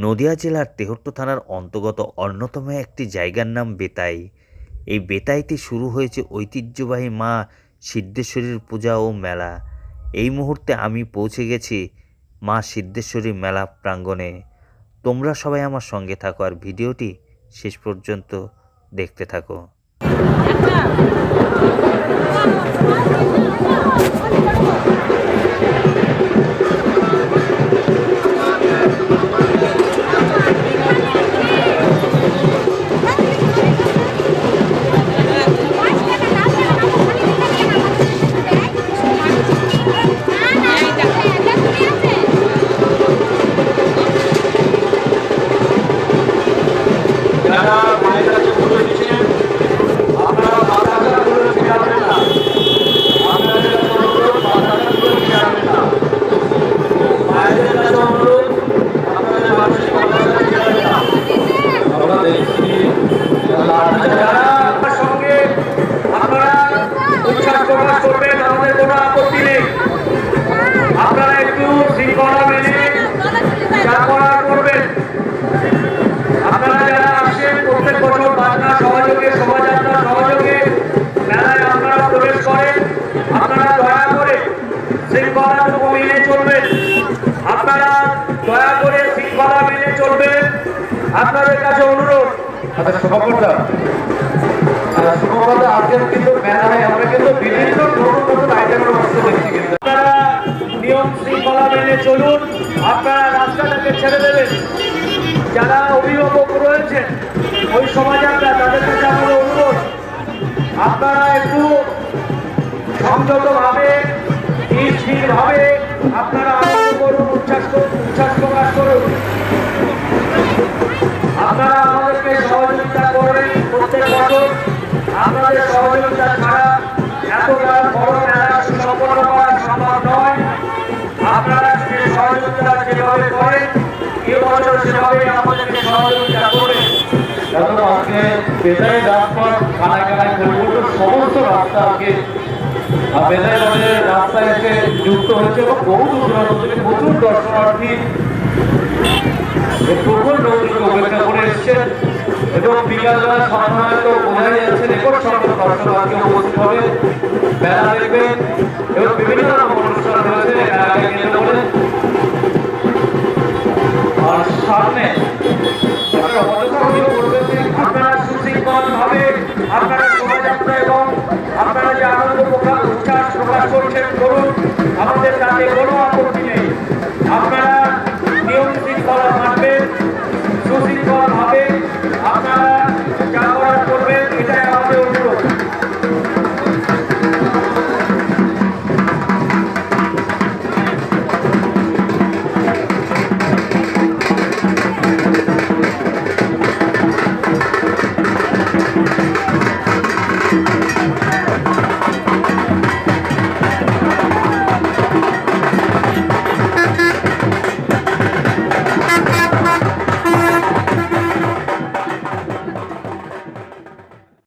নদিয়া জেলার তেহট্ট থানার অন্তর্গত অন্যতম একটি জায়গার নাম বেতাই। এই বেতাইতে শুরু হয়েছে ঐতিহ্যবাহী মা সিদ্ধেশ্বরীর পূজা ও মেলা। এই মুহূর্তে আমি পৌঁছে গেছি মা সিদ্ধেশ্বরী মেলা প্রাঙ্গণে। তোমরা সবাই আমার সঙ্গে থাকো আর ভিডিওটি শেষ পর্যন্ত দেখতে থাকো। আচ্ছা আপনারা নিয়ম শৃঙ্খলা মেনে আপনারা রাস্তাটাকে ছেড়ে দেবেন। যারা অভিভাবক রয়েছেন, ওই শোভাযাত্রা তাদের কাছে আমার অনুরোধ, আপনারা একটু সংযতভাবে স্থিরভাবে আপনারা করুন, উচ্ছ্বাস করুন, উচ্ছ্বাস প্রকাশ করুন। আপনারা আমাদেরকে যুক্ত হচ্ছে এবং বহু দূর দূরান্ত থেকে প্রচুর দর্শনার্থী প্রবল নদীকে করে এসছেন এবং বিকালবেলা সাধারণত বোঝাই যাচ্ছে, রেকর্ড সংখ্যক দর্শনার্থী উপস্থিত হবে। মেলা দেখবেন, এবং বিভিন্ন রকম অনুষ্ঠান রয়েছে মেলাকে কেন্দ্র করে আর সামনে, আপনারা অবশ্যই করবেন আপনারা সুশৃঙ্খলভাবে আপনারা